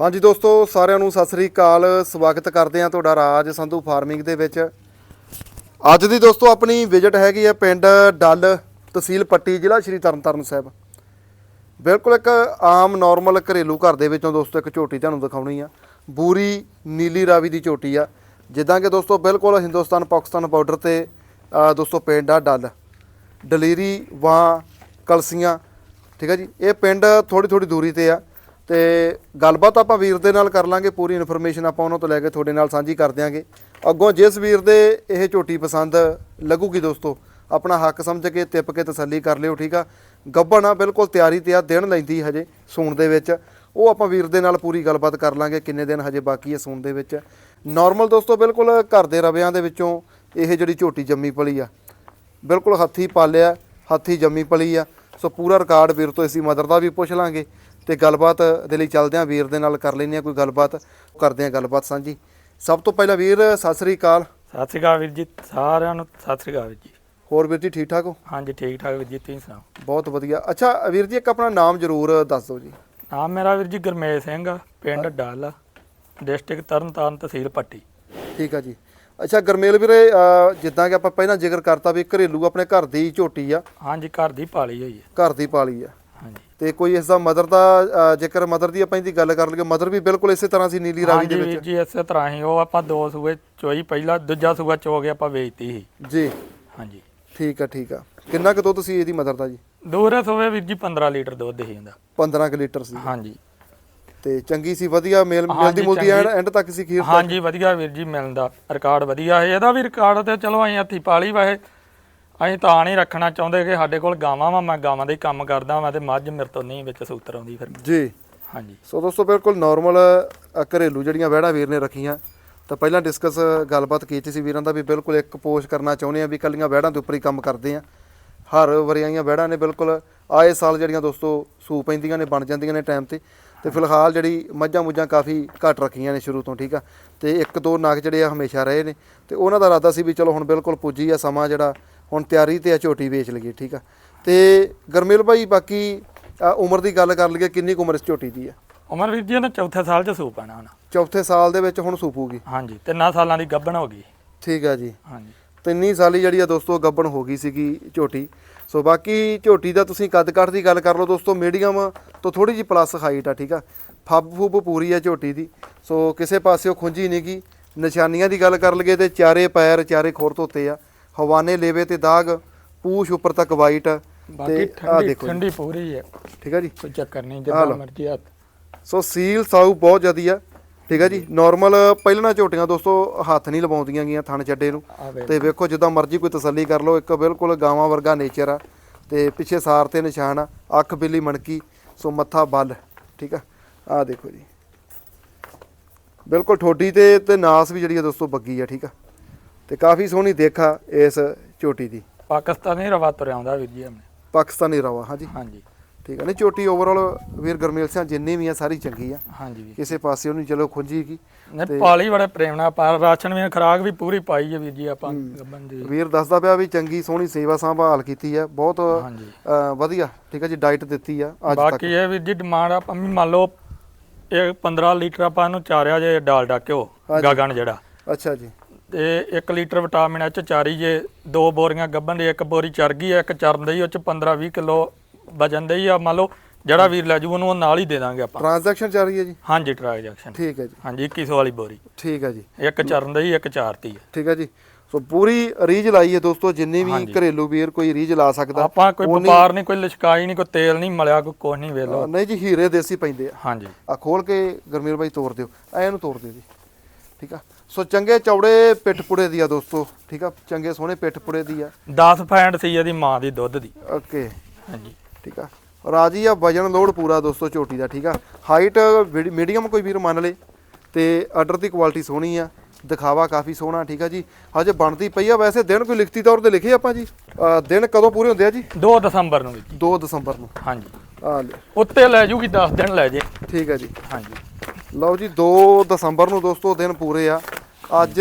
ਹਾਂਜੀ ਦੋਸਤੋ, ਸਾਰਿਆਂ ਨੂੰ ਸਤਿ ਸ੍ਰੀ ਅਕਾਲ। ਸਵਾਗਤ ਕਰਦੇ ਹਾਂ ਤੁਹਾਡਾ ਰਾਜ ਸੰਧੂ ਫਾਰਮਿੰਗ ਦੇ ਵਿੱਚ। ਅੱਜ ਦੀ ਦੋਸਤੋ, ਆਪਣੀ ਵਿਜ਼ਿਟ ਹੈਗੀ ਆ ਪਿੰਡ ਡੱਲ ਤਹਿਸੀਲ ਪੱਟੀ, ਜ਼ਿਲ੍ਹਾ ਸ਼੍ਰੀ ਤਰਨਤਾਰਨ ਸਾਹਿਬ। ਬਿਲਕੁਲ ਇੱਕ ਆਮ ਨਾਰਮਲ ਘਰੇਲੂ ਘਰ ਦੇ ਵਿੱਚੋਂ ਦੋਸਤੋ, ਇੱਕ ਝੋਟੀ ਤੁਹਾਨੂੰ ਦਿਖਾਉਣੀ ਆ। ਬੂਰੀ ਨੀਲੀ ਰਾਵੀ ਦੀ ਝੋਟੀ ਆ। ਜਿੱਦਾਂ ਕਿ ਦੋਸਤੋ, ਬਿਲਕੁਲ ਹਿੰਦੁਸਤਾਨ ਪਾਕਿਸਤਾਨ ਬਾਰਡਰ ਤੇ ਦੋਸਤੋ, ਪਿੰਡ ਆ ਡੱਲ। ਡਲੀਰੀ, ਵਾਂ, ਕਲਸੀਆਂ, ਠੀਕ ਹੈ ਜੀ? ਇਹ ਪਿੰਡ ਥੋੜੀ ਥੋੜੀ ਦੂਰੀ ਤੇ ਆ। ਤੇ ਗੱਲਬਾਤ ਆਪਾਂ ਵੀਰ ਦੇ ਨਾਲ ਕਰ ਲਾਂਗੇ, ਪੂਰੀ ਇਨਫੋਰਮੇਸ਼ਨ ਆਪਾਂ ਉਹਨਾਂ ਤੋਂ ਲੈ ਕੇ ਤੁਹਾਡੇ ਨਾਲ ਸਾਂਝੀ ਕਰ ਦਿਆਂਗੇ। ਅੱਗੋਂ ਜਿਸ ਵੀਰ ਦੇ ਇਹ ਝੋਟੀ ਪਸੰਦ ਲੱਗੂਗੀ ਦੋਸਤੋ, ਆਪਣਾ ਹੱਕ ਸਮਝ ਕੇ ਤਿੱਪ ਕੇ ਤਸੱਲੀ ਕਰ ਲਿਓ, ਠੀਕ ਆ? ਗੱਬਣ ਆ, ਬਿਲਕੁਲ ਤਿਆਰੀ ਤੇ ਆ, ਦਿਨ ਲੈਂਦੀ ਹਜੇ ਸੂਣ ਦੇ ਵਿੱਚ। ਉਹ ਆਪਾਂ ਵੀਰ ਦੇ ਨਾਲ ਪੂਰੀ ਗੱਲਬਾਤ ਕਰ ਲਾਂਗੇ, ਕਿੰਨੇ ਦਿਨ ਹਜੇ ਬਾਕੀ ਹੈ ਸੂਣ ਦੇ ਵਿੱਚ। ਨਾਰਮਲ ਦੋਸਤੋ, ਬਿਲਕੁਲ ਘਰ ਦੇ ਰਵਿਆਂ ਦੇ ਵਿੱਚੋਂ ਇਹ ਜਿਹੜੀ ਝੋਟੀ ਜੰਮੀ ਪਲੀ ਆ, ਬਿਲਕੁਲ ਹੱਥੀ ਪਾਲਿਆ, ਹੱਥੀ ਜੰਮੀ ਪਲੀ ਆ। ਸੋ ਪੂਰਾ ਰਿਕਾਰਡ ਵੀਰ ਤੋਂ ਅਸੀਂ ਮਦਰ ਦਾ ਵੀ ਪੁੱਛ ਲਾਂਗੇ। ਤੇ ਗੱਲਬਾਤ ਦੇ ਲਈ ਚੱਲਦੇ ਆਂ ਵੀਰ ਦੇ ਨਾਲ ਕਰ ਲੈਂਦੇ ਆ ਕੋਈ ਗੱਲਬਾਤ ਕਰਦੇ ਆ ਗੱਲਬਾਤ ਸਾਂਝੀ। ਸਭ ਤੋਂ ਪਹਿਲਾਂ ਵੀਰ ਸਤਿ ਸ੍ਰੀ ਅਕਾਲ। ਸਤਿ ਸ਼੍ਰੀ ਅਕਾਲ ਵੀਰ ਜੀ ਸਾਰਿਆਂ ਨੂੰ ਸਤਿ ਸ਼੍ਰੀ ਅਕਾਲ ਵੀਰ ਜੀ। ਹੋਰ ਵੀਰ ਜੀ ਠੀਕ ਠਾਕ ਹੋ? ਹਾਂਜੀ ਠੀਕ ਠਾਕ ਵੀਰ ਜੀ ਤੁਸੀਂ ਸੁਣਾਓ? ਬਹੁਤ ਵਧੀਆ। ਅੱਛਾ ਵੀਰ ਜੀ ਇੱਕ ਆਪਣਾ ਨਾਮ ਜ਼ਰੂਰ ਦੱਸ ਦਿਓ ਜੀ। ਨਾਮ ਮੇਰਾ ਵੀਰ ਜੀ ਗੁਰਮੇਲ ਸਿੰਘ ਆ, ਪਿੰਡ ਡੱਲ ਡਿਸਟ੍ਰਿਕਟ ਤਰਨਤਾਰਨ ਤਹਿਸੀਲ ਪੱਟੀ। ਠੀਕ ਆ ਜੀ। ਅੱਛਾ ਗਰਮੇਲ ਵੀਰੇ ਜਿੱਦਾਂ ਕਿ ਆਪਾਂ ਪਹਿਲਾਂ ਜ਼ਿਕਰ ਕਰਤਾ ਵੀ ਘਰੇਲੂ ਆਪਣੇ ਘਰ ਦੀ ਝੋਟੀ ਆ। ਹਾਂਜੀ ਘਰ ਦੀ ਪਾਲੀ ਹੋਈ ਹੈ ਘਰ ਦੀ ਪਾਲੀ ਆ। ਤੇ ਕੋਈ ਇਸ ਦਾ ਮਦਰ ਦਾ ਜੇਕਰ ਮਦਰ ਦੀ ਆਪਾਂ ਇਹਦੀ ਗੱਲ ਕਰ ਲਈਏ ਮਦਰ ਵੀ ਬਿਲਕੁਲ ਇਸੇ ਤਰ੍ਹਾਂ ਸੀ ਨੀਲੀ ਰਾਵੀ ਦੇ ਵਿੱਚ। ਜੀ ਇਸੇ ਤਰ੍ਹਾਂ ਹੀ ਉਹ ਆਪਾਂ ਦੋ ਸੂਏ ਚੋਈ ਪਹਿਲਾ ਦੂਜਾ ਸੂਆ ਚੋ ਕੇ ਆਪਾਂ ਵੇਚਤੀ ਸੀ। ਜੀ। ਹਾਂਜੀ। ਠੀਕ ਆ ਠੀਕ ਆ। ਕਿੰਨਾ ਕੁ ਦੁੱਧ ਸੀ ਇਹਦੀ ਮਦਰ ਦਾ ਜੀ? ਦੂਰੇ ਸੂਏ ਵੀਰ ਜੀ 15 ਲੀਟਰ ਦੁੱਧ ਸੀ ਇਹਦਾ। 15 ਕੁ ਲੀਟਰ ਸੀ। ਹਾਂਜੀ। ਤੇ ਚੰਗੀ ਸੀ ਵਧੀਆ ਮੇਲ ਮਿਲਦੀ ਮੁਲਦੀ। ਐਂਡ ਤੱਕ ਸੀ ਖੀਰ ਹਾਂਜੀ ਵਧੀਆ ਵੀਰ ਜੀ ਮਿਲਦਾ ਰਿਕਾਰਡ ਵਧੀਆ ਹੈ ਇਹਦਾ ਵੀ ਰਿਕਾਰਡ ਤੇ ਚਲੋ ਅਸੀਂ ਹੱਥੀ ਪਾਲੀ ਵਾਏ ਅਸੀਂ ਤਾਂ ਨਹੀਂ ਰੱਖਣਾ ਚਾਹੁੰਦੇ ਕਿ ਸਾਡੇ ਕੋਲ ਗਾਵਾਂ ਵਾ ਮੈਂ ਗਾਵਾਂ ਦਾ ਹੀ ਕੰਮ ਕਰਦਾ ਵਾਂ ਤੇ ਮੱਝ ਮੇਰੇ ਤੋਂ ਨਹੀਂ ਵਿੱਚ ਸੂਤਰ ਆਉਂਦੀ ਫਿਰ ਜੀ। ਹਾਂਜੀ। ਸੋ ਦੋਸਤੋ ਬਿਲਕੁਲ ਨਾਰਮਲ ਘਰੇਲੂ ਜਿਹੜੀਆਂ ਵਹਿੜਾ ਵੀਰ ਨੇ ਰੱਖੀਆਂ ਤਾਂ ਪਹਿਲਾਂ ਡਿਸਕਸ ਗੱਲਬਾਤ ਕੀਤੀ ਸੀ ਵੀਰਾਂ ਦਾ ਵੀ ਬਿਲਕੁਲ ਇੱਕ ਪੋਸਟ ਕਰਨਾ ਚਾਹੁੰਦੇ ਆ ਵੀ ਕੱਲੀਆਂ ਵਹਿੜਾਂ ਦੇ ਉੱਪਰ ਹੀ ਕੰਮ ਕਰਦੇ ਆ। ਹਰ ਵਰਿਆਈਆਂ ਵਹਿੜਾਂ ਨੇ ਬਿਲਕੁਲ ਆਏ ਸਾਲ ਜਿਹੜੀਆਂ ਦੋਸਤੋ ਸੂ ਪੈਂਦੀਆਂ ਨੇ ਬਣ ਜਾਂਦੀਆਂ ਨੇ ਟਾਈਮ ਤੇ। ਤੇ ਫਿਲਹਾਲ ਜਿਹੜੀ ਮੱਝਾਂ ਮੁੱਝਾਂ ਕਾਫੀ ਘੱਟ ਰੱਖੀਆਂ ਨੇ ਸ਼ੁਰੂ ਤੋਂ ਠੀਕ ਆ? ਤੇ ਇੱਕ ਦੋ ਨਗ ਜਿਹੜੇ ਆ ਹਮੇਸ਼ਾ ਰਹੇ ਨੇ। ਤੇ ਉਹਨਾਂ ਦਾ ਇਰਾਦਾ ਸੀ ਵੀ ਚਲੋ ਹੁਣ ਬਿਲਕੁਲ ਪੁੱਜੀ ਆ ਸਮਾਂ ਜਿਹੜਾ ਹੁਣ ਤਿਆਰੀ ਤੇ ਆ ਝੋਟੀ ਵੇਚ ਲਈਏ ਠੀਕ ਆ। ਤੇ ਗਰਮੇਲ ਭਾਈ ਬਾਕੀ ਉਮਰ ਦੀ ਗੱਲ ਕਰ ਲਈਏ ਕਿੰਨੀ ਕੁ ਉਮਰ ਇਸ ਝੋਟੀ ਦੀ ਆ? ਉਮਰ ਵੀਰ ਜੀ ਇਹਨੇ ਚੌਥੇ ਸਾਲ ਚ ਸੂ ਪੈਣਾ ਹੁਣ। ਚੌਥੇ ਸਾਲ ਦੇ ਵਿੱਚ ਹੁਣ ਸੂਪੂਗੀ ਹਾਂਜੀ ਤਿੰਨਾਂ ਸਾਲਾਂ ਦੀ ਗੱਭਣ ਹੋ ਗਈ। ਠੀਕ ਆ ਜੀ। ਹਾਂਜੀ। ਤਿੰਨੀ ਸਾਲੀ ਜਿਹੜੀ ਆ ਦੋਸਤੋ ਗੱਬਣ ਹੋ ਗਈ ਸੀਗੀ ਝੋਟੀ। ਸੋ ਬਾਕੀ ਝੋਟੀ ਦਾ ਤੁਸੀਂ ਕੱਦ ਕੱਟ ਦੀ ਗੱਲ ਕਰ ਲਓ ਦੋਸਤੋ ਮੀਡੀਅਮ ਤੋਂ ਥੋੜੀ ਜੀ ਪਲੱਸ ਹਾਈਟ ਆ ਠੀਕ ਆ। ਫੱਬ ਫੁੱਬ ਪੂਰੀ ਆ ਝੋਟੀ ਦੀ। ਸੋ ਕਿਸੇ ਪਾਸਿਓ ਖੁੰਝੀ ਨਹੀਂ ਗੀ ਨਿਸ਼ਾਨੀਆਂ ਦੀ ਗੱਲ ਕਰ ਲਈਏ ਤੇ ਚਾਰੇ ਪੈਰ ਚਾਰੇ ਖੋਰ ਧੋਤੇ ਆ। ਹਵਾਨੇ ਲੇਵੇ ਤੇ ਦਾਗ ਪੂਛ ਉੱਪਰ ਤੱਕ ਵਾਈਟ ਬਾਕੀ ਤੇ ਆ ਠੰਡੀ ਠੰਡੀ ਪੂਰੀ ਹੈ ਠੀਕ ਆ ਜੀ? ਕੋਈ ਚੱਕਰ ਨਹੀਂ ਲਓ। ਮਰਜ਼ੀ ਹੱਥ ਸੋ ਸੀਲ ਸਾਊ ਬਹੁਤ ਜ਼ਿਆਦੀ ਆ। ਠੀਕ ਆ ਜੀ? ਨਾਰਮਲ ਪਹਿਲਾਂ ਝੋਟੀਆਂ ਦੋਸਤੋ ਹੱਥ ਨਹੀਂ ਲਵਾਉਂਦੀਆਂ ਗੀਆਂ ਥਣ ਚੱਡੇ ਨੂੰ। ਆ ਤੇ ਵੇਖੋ ਜਿੱਦਾਂ ਮਰਜ਼ੀ ਕੋਈ ਤਸੱਲੀ ਕਰ ਲਓ ਇੱਕ ਬਿਲਕੁਲ ਗਾਵਾਂ ਵਰਗਾ ਨੇਚਰ ਆ। ਤੇ ਪਿੱਛੇ ਸਾਰ ਤੇ ਨਿਸ਼ਾਨ ਆ ਅੱਖ ਬਿੱਲੀ ਮਣਕੀ ਸੋ ਮੱਥਾ ਬੱਲ ਠੀਕ ਆ? ਆ ਦੇਖੋ ਜੀ। ਬਿਲਕੁਲ ਠੋਡੀ ਤੇ ਤੇ ਨਾਸ ਵੀ ਜਿਹੜੀ ਆ ਦੋਸਤੋ ਬੱਗੀ ਆ ਠੀਕ ਆ? ਤੇ ਕਾਫੀ ਸੋਹਣੀ ਦੇਖਾ ਇਸ ਝੋਟੀ ਦੀ। ਪਾਕਿਸਤਾਨੀ ਰਵਾ ਤੁਰਿਆ ਆਉਂਦਾ ਵੀਰ ਜੀ ਆਪਣੇ। ਪਾਕਿਸਤਾਨੀ ਰਵਾ ਹਾਂਜੀ। ਹਾਂਜੀ। ਠੀਕ ਆ ਨਹੀਂ ਝੋਟੀ ਓਵਰਆਲ ਵੀਰ ਗਰਮੇਲ ਸਿੰਘ ਜਿੰਨੀ ਵੀ ਆ ਸਾਰੀ ਚੰਗੀ ਆ। ਹਾਂਜੀ ਵੀਰ। ਕਿਸੇ ਪਾਸੇ ਉਹਨੂੰ ਚਲੋ ਖੁੰਝੀ ਕੀ ਨੇ ਪਾਲੀ ਬੜੇ ਪ੍ਰੇਮ ਨਾਲ ਪਰ ਰਾਸ਼ਨ ਵੀ ਖਰਾਕ ਵੀ ਪੂਰੀ ਪਾਈ ਹੈ ਵੀਰ ਜੀ ਆਪਾਂ ਦੀ। ਵੀਰ ਦੱਸਦਾ ਪਿਆ ਵੀ ਚੰਗੀ ਸੋਹਣੀ ਸੇਵਾ ਸੰਭਾਲ ਕੀਤੀ ਆ ਬਹੁਤ ਵਧੀਆ ਠੀਕ ਆ ਜੀ ਡਾਈਟ ਦਿੱਤੀ ਆ ਅੱਜ ਤੱਕ। ਬਾਕੀ ਇਹ ਵੀਰ ਜੀ ਡਿਮਾਂਡ ਆਪਾਂ ਵੀ ਮੰਨ ਲਓ ਇਹ 15 ਲੀਟਰ ਆਪਾਂ ਇਹਨੂੰ ਚਾਰਿਆ ਜੇ ਡਾਲਡਾ ਘਿਓ। ਗਾਗਣ ਜਿਹੜਾ। ਅੱਛਾ ਜੀ। ਤੇ 1 ਲੀਟਰ ਵਿਟਾਮਿਨ ਐਚ ਚਾਰੀ ਜੇ ਦੋ ਬੋਰੀਆਂ ਗੱਭਣ ਦੀ ਇੱਕ ਬੋਰੀ ਚਰ ਗਈ ਇੱਕ ਚਰਨ ਦੀ ਉਹ ਚ 15 20 ਕਿਲੋ ਵਜਨ ਦੇ ਆ। ਮੰਨ ਲਓ ਜਿਹੜਾ ਵੀਰ ਲੈ ਜੂ ਉਹਨੂੰ ਉਹ ਨਾਲ ਹੀ ਦੇ ਦਾਂਗੇ ਆਪਾਂ। ਟ੍ਰਾਂਜੈਕਸ਼ਨ ਚੱਲ ਰਹੀ ਹੈ ਜੀ? ਹਾਂਜੀ ਟ੍ਰਾਂਜੈਕਸ਼ਨ ਠੀਕ ਹੈ ਜੀ। ਹਾਂਜੀ 2100 ਵਾਲੀ ਬੋਰੀ। ਠੀਕ ਹੈ ਜੀ। ਇੱਕ ਚਰਨ ਦੀ ਇੱਕ ਚਾਰਤੀ ਹੈ ਠੀਕ ਹੈ ਜੀ। ਸੋ ਪੂਰੀ ਰੀਜ ਲਾਈ ਹੈ ਦੋਸਤੋ ਜਿੰਨੀ ਵੀ। ਘਰੇਲੂ ਵੀਰ ਕੋਈ ਰੀਜ ਲਾ ਸਕਦਾ ਆਪਾਂ ਕੋਈ ਵਪਾਰ ਨਹੀਂ ਕੋਈ ਲਿਸ਼ਕਾਈ ਨਹੀਂ ਕੋਈ ਤੇਲ ਨਹੀਂ ਮਲਿਆ ਕੋਈ ਕੁਛ ਨਹੀਂ ਵੇਲੋ ਨਹੀਂ ਜੀ ਹੀਰੇ ਦੇਸੀ ਪੈਂਦੇ ਆ। ਹਾਂਜੀ। ਆ ਖੋਲ ਕੇ ਗਰਮੀਰ ਬਾਈ ਤੋੜ ਦਿਓ। ਐ ਇਹਨੂੰ ਤੋੜ ਦਿਓ ਜੀ। ਠੀਕ ਆ? ਸੋ ਚੰਗੇ ਚੌੜੇ ਪਿੱਠ ਪੁੜੇ ਦੀ ਆ ਦੋਸਤੋ ਠੀਕ ਆ? ਚੰਗੇ ਸੋਹਣੇ ਪਿੱਠ ਪੁੜੇ ਦੀ ਆ। 10 ਫੈਂਟ ਸੀ ਇਹਦੀ ਮਾਂ ਦੀ ਦੁੱਧ ਦੀ। ਓਕੇ। ਹਾਂਜੀ। ਠੀਕ ਆ? ਰਾਜੀ ਆ ਵਜਨ ਲੋਡ ਪੂਰਾ ਦੋਸਤੋ ਝੋਟੀ ਦਾ ਠੀਕ ਆ? ਹਾਈਟ ਮੀਡੀਅਮ ਕੋਈ ਵੀਰ ਮੰਨ ਲੇ ਤੇ ਆਰਡਰ ਦੀ ਕੁਆਲਿਟੀ ਸੋਹਣੀ ਆ ਦਿਖਾਵਾ ਕਾਫੀ ਸੋਹਣਾ ਠੀਕ ਆ ਜੀ? ਹਜੇ ਬਣਦੀ ਪਈ ਆ ਵੈਸੇ ਦਿਨ ਕੋਈ ਲਿਖਤੀ ਤੌਰ ਤੇ ਲਿਖੇ ਆਪਾਂ ਜੀ? ਦਿਨ ਕਦੋਂ ਪੂਰੇ ਹੁੰਦੇ ਆ ਜੀ? 2 ਦਸੰਬਰ ਨੂੰ ਜੀ 2 ਦਸੰਬਰ ਨੂੰ। ਹਾਂਜੀ। ਆ ਲੈ ਉੱਤੇ ਲੈ ਜੂਗੀ 10 ਦਿਨ ਲੈ ਜੇ। ਠੀਕ ਆ ਜੀ। ਹਾਂਜੀ। ਲਓ ਜੀ 2 ਦਸੰਬਰ ਨੂੰ ਦੋਸਤੋ ਦਿਨ ਪੂਰੇ ਆ। ਅੱਜ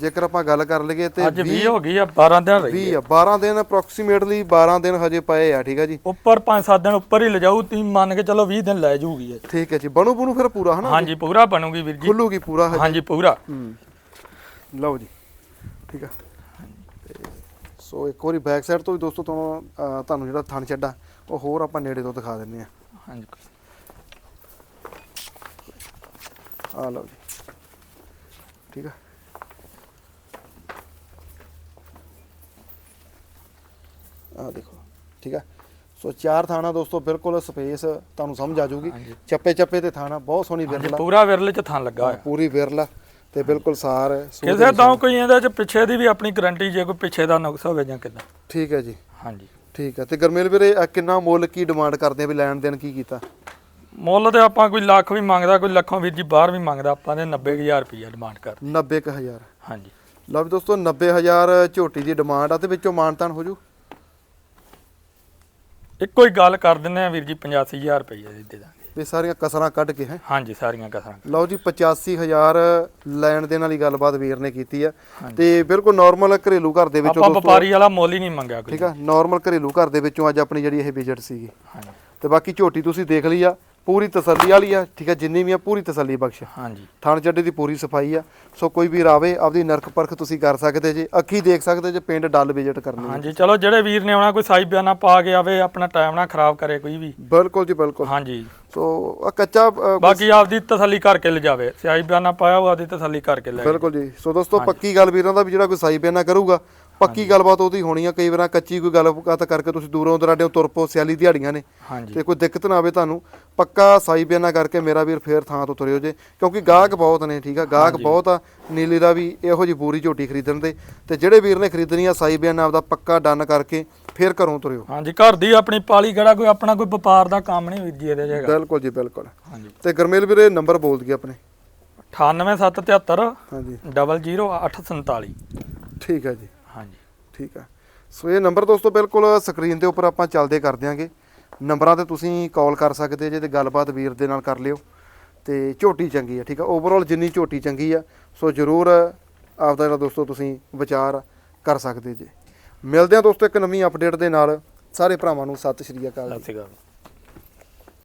ਜੇਕਰ ਆਪਾਂ ਗੱਲ ਕਰ ਲਈਏ ਤੇ ਅੱਜ 20 ਹੋ ਗਈ ਆ 12 ਦਿਨ ਰਹੀ 20 ਆ 12 ਦਿਨ ਅਪਰੋਕਸੀਮੇਟਲੀ 12 ਦਿਨ ਹਜੇ ਪਏ ਆ ਠੀਕ ਆ ਜੀ? ਉੱਪਰ 5-7 ਦਿਨ ਉੱਪਰ ਹੀ ਲਿਜਾਊ ਤੀ ਮੰਨ ਕੇ ਚਲੋ 20 ਦਿਨ ਲੈ ਇਹ। ਠੀਕ ਹੈ ਜੀ ਬਣੂ ਬਣੂ ਫਿਰ ਪੂਰਾ ਹਨਾ? ਹਾਂਜੀ ਪੂਰਾ ਬਣੂਗੀ ਵੀਰ ਜੀ। ਖੁੱਲੂਗੀ ਪੂਰਾ ਹਜੇ। ਹਾਂਜੀ ਪੂਰਾ। ਲਓ ਜੀ ਠੀਕ ਆ। ਸੋ ਇੱਕ ਵਾਰੀ ਬੈਕ ਸਾਈਡ ਤੋਂ ਵੀ ਦੋਸਤੋ ਤੁਹਾਨੂੰ ਤੁਹਾਨੂੰ ਜਿਹੜਾ ਥਣ ਚੱਡਾ ਉਹ ਹੋਰ ਆਪਾਂ ਨੇੜੇ ਤੋਂ ਦਿਖਾ ਦਿੰਨੇ ਆ। ਹਾਂਜੀ ਆ ਲਓ ਜੀ। ਠੀਕ ਆ? ਆ ਦੇਖੋ ਠੀਕ ਆ? ਸੋ ਚਾਰ ਥਾਣਾ ਦੋਸਤੋ ਬਿਲਕੁਲ ਸਪੇਸ ਤੁਹਾਨੂੰ ਸਮਝ ਆ ਜਾਊਗੀ। ਚੱਪੇ ਚੱਪੇ ਤੇ ਥਾਣਾ ਬਹੁਤ ਸੋਹਣੀ ਵਿਰਲਾ। ਪੂਰਾ ਵਿਰਲੇ ਚ ਥਾਂ ਲੱਗਾ ਹੋਇਆ। ਪੂਰੀ ਵਿਰਲਾ ਤੇ ਬਿਲਕੁਲ ਸਾਰ ਕਿਸੇ ਤਾਂ ਕੋਈ ਇਹਦੇ ਚ ਪਿੱਛੇ ਦੀ ਵੀ ਆਪਣੀ ਗਰੰਟੀ ਜੇ ਕੋਈ ਪਿੱਛੇ ਦਾ ਨੁਕਸ ਹੋਵੇ ਜਾਂ ਕਿਦਾਂ। ਠੀਕ ਹੈ ਜੀ। ਹਾਂਜੀ। ਠੀਕ ਹੈ ਤੇ ਗਰਮੇਲ ਵੀਰੇ ਕਿੰਨਾ ਮੁੱਲ ਕੀ ਡਿਮਾਂਡ ਕਰਦੇ ਆ ਵੀ ਲੈਣ ਦੇਣ ਕੀ ਕੀਤਾ? ਮੁੱਲ ਤੇ ਆਪਾਂ ਕੋਈ ਲੱਖ ਵੀ ਮੰਗਦਾ ਕੋਈ ਲੱਖੋਂ ਵੀਰ ਜੀ ਬਾਹਰ ਵੀ ਮੰਗਦਾ ਆਪਾਂ ਨੇ 90000 ਰੁਪਈਆ ਡਿਮਾਂਡ ਕਰ 90000 ਹਾਂਜੀ। ਲਓ ਵੀ ਦੋਸਤੋ 90000 ਝੋਟੀ ਦੀ ਡਿਮਾਂਡ ਆ ਤੇ ਵਿੱਚੋਂ ਮਾਨਤਾਨ ਹੋ ਜੂ। ਇੱਕੋ ਹੀ ਗੱਲ ਕਰ ਦਿੰਨੇ ਆ ਵੀਰ ਜੀ 85000 ਰੁਪਈਆ ਦੇ ਦੇ ਦਾਂਗੇ। ਵੀ ਸਾਰੀਆਂ ਕਸਰਾਂ ਕੱਢ ਕੇ ਹੈ। ਹਾਂਜੀ ਸਾਰੀਆਂ ਕਸਰਾਂ ਲਓ ਜੀ 85000 ਲੈਣ ਦੇਣ ਵਾਲੀ ਗੱਲਬਾਤ ਵੀਰ ਨੇ ਕੀਤੀ ਆ। ਤੇ ਬਿਲਕੁਲ ਨਾਰਮਲ ਘਰੇਲੂ ਘਰ ਦੇ ਵਿੱਚੋਂ ਆਪਾਂ ਵਪਾਰੀ ਵਾਲਾ ਮੁੱਲ ਹੀ ਨਹੀਂ ਮੰਗਿਆ ਕੋਈ। ਠੀਕ ਆ ਨਾਰਮਲ ਘਰੇਲੂ ਘਰ ਦੇ ਵਿੱਚੋਂ ਅੱਜ ਆਪਣੀ ਜਿਹੜੀ ਇਹ ਵਿਜ਼ਿਟ ਸੀਗੀ। ਹਾਂਜੀ। ਤੇ ਬਾਕੀ ਝੋਟੀ ਤੁਸੀਂ ਦੇਖ ਲਈ ਆ। ਪੂਰੀ ਤਸੱਲੀ ਵਾਲੀ ਆ ਠੀਕ ਆ ਜਿੰਨੀ ਵੀ ਆ ਪੂਰੀ ਤਸੱਲੀ ਬਖਸ਼। ਹਾਂਜੀ। ਥਣ ਚੱਡੇ ਦੀ ਪੂਰੀ ਸਫ਼ਾਈ ਆ ਸੋ ਕੋਈ ਵੀ ਰਾਵੇ ਆਪਦੀ ਨਰਕ ਪਰਖ ਤੁਸੀਂ ਕਰ ਸਕਦੇ ਜੇ ਅੱਖੀ ਦੇਖ ਸਕਦੇ ਜੇ ਪਿੰਡ ਡੱਲ ਵਿਜ਼ਿਟ ਕਰਨੀ। ਹਾਂਜੀ ਚਲੋ ਜਿਹੜੇ ਵੀਰ ਨੇ ਆਉਣਾ ਕੋਈ ਸਾਈ ਬਿਆਨਾ ਪਾ ਕੇ ਆਵੇ ਆਪਣਾ ਟਾਈਮ ਨਾ ਖਰਾਬ ਕਰੇ ਕੋਈ ਵੀ। ਬਿਲਕੁਲ ਜੀ ਬਿਲਕੁਲ। ਹਾਂਜੀ। ਸੋ ਆ ਕੱਚਾ ਬਾਕੀ ਆਪਦੀ ਤਸੱਲੀ ਕਰਕੇ ਲਿਜਾਵੇ ਸਿਆਈ ਬਿਆਨਾ ਪਾਇਆ ਉਹ ਆਪਦੀ ਤਸੱਲੀ ਕਰਕੇ ਲੈ ਜਾਵੇ। ਬਿਲਕੁਲ ਜੀ। ਸੋ ਦੋਸਤੋ ਪੱਕੀ ਗੱਲ ਵੀਰਾਂ ਦਾ ਵੀ ਜਿਹੜਾ ਕੋਈ ਸਾਈ ਬਿਆਨਾ ਕਰੂਗਾ ਪੱਕੀ ਗੱਲਬਾਤ ਉਹਦੀ ਹੋਣੀ ਆ ਕਈ ਵਾਰਾਂ ਕੱਚੀ ਕੋਈ ਗੱਲਬਾਤ ਕਰਕੇ ਤੁਸੀਂ ਦੂਰੋਂ ਦਰਾਡਿਓ ਤੁਰ ਪੋ ਸਿਆਲੀ ਦਿਹਾੜੀਆਂ ਨੇ। ਹਾਂਜੀ। ਤੇ ਕੋਈ ਦਿੱਕਤ ਨਾ ਆਵੇ ਤੁਹਾਨੂੰ ਪੱਕਾ ਸਾਈ ਬਿਆਨਾ ਕਰਕੇ ਮੇਰਾ ਵੀਰ ਫੇਰ ਥਾਂ ਤੋਂ ਤੁਰਿਓ ਜੇ ਕਿਉਂਕਿ ਗਾਹਕ ਬਹੁਤ ਨੇ ਠੀਕ ਆ? ਗਾਹਕ ਬਹੁਤ ਆ ਨੀਲੀ ਦਾ ਵੀ ਇਹੋ ਜੀ ਬੂਰੀ ਝੋਟੀ ਖਰੀਦਣ ਦੇ ਤੇ ਜਿਹੜੇ ਵੀਰ ਨੇ ਖਰੀਦਣੀ ਆ ਸਾਈ ਬਿਆਨਾ ਆਪਦਾ ਪੱਕਾ ਡਨ ਕਰਕੇ ਫੇਰ ਘਰੋਂ ਤੁਰਿਓ। ਹਾਂਜੀ ਘਰ ਦੀ ਆਪਣੀ ਪਾਲੀ ਕਿਹੜਾ ਕੋਈ ਆਪਣਾ ਕੋਈ ਵਪਾਰ ਦਾ ਕੰਮ ਨਹੀਂ ਵੀਰ ਜੀ ਇਹਦੇ ਜੇਗਾ ਬਿਲਕੁਲ ਜੀ ਬਿਲਕੁਲ। ਹਾਂਜੀ। ਤੇ ਗਰਮੇਲ ਵੀਰੇ ਨੰਬਰ ਬੋਲ ਦਈਏ ਆਪਣੇ। 98773 ਹਾਂਜੀ। 00847 ਠੀਕ ਹੈ ਜੀ। ਹਾਂਜੀ। ਠੀਕ ਆ ਸੋ ਇਹ ਨੰਬਰ ਦੋਸਤੋ ਬਿਲਕੁਲ ਸਕਰੀਨ ਦੇ ਉੱਪਰ ਆਪਾਂ ਚੱਲਦੇ ਕਰ ਦਿਆਂਗੇ। ਨੰਬਰਾਂ ਤੇ ਤੁਸੀਂ ਕਾਲ ਕਰ ਸਕਦੇ ਜੇ ਤੇ ਗੱਲਬਾਤ ਵੀਰ ਦੇ ਨਾਲ ਕਰ ਲਿਓ। ਤੇ ਝੋਟੀ ਚੰਗੀ ਆ ਠੀਕ ਆ। ਓਵਰਆਲ ਜਿੰਨੀ ਝੋਟੀ ਚੰਗੀ ਆ ਸੋ ਜਰੂਰ ਆਪਦਾ ਜਿਹੜਾ ਦੋਸਤੋ ਤੁਸੀਂ ਵਿਚਾਰ ਕਰ ਸਕਦੇ ਜੇ। ਮਿਲਦੇ ਆ ਦੋਸਤੋ ਇੱਕ ਨਵੀਂ ਅਪਡੇਟ ਦੇ ਨਾਲ। ਸਾਰੇ ਭਰਾਵਾਂ ਨੂੰ ਸਤਿ ਸ਼੍ਰੀ ਅਕਾਲ ਸਤਿ ਸ਼੍ਰੀ ਅਕਾਲ।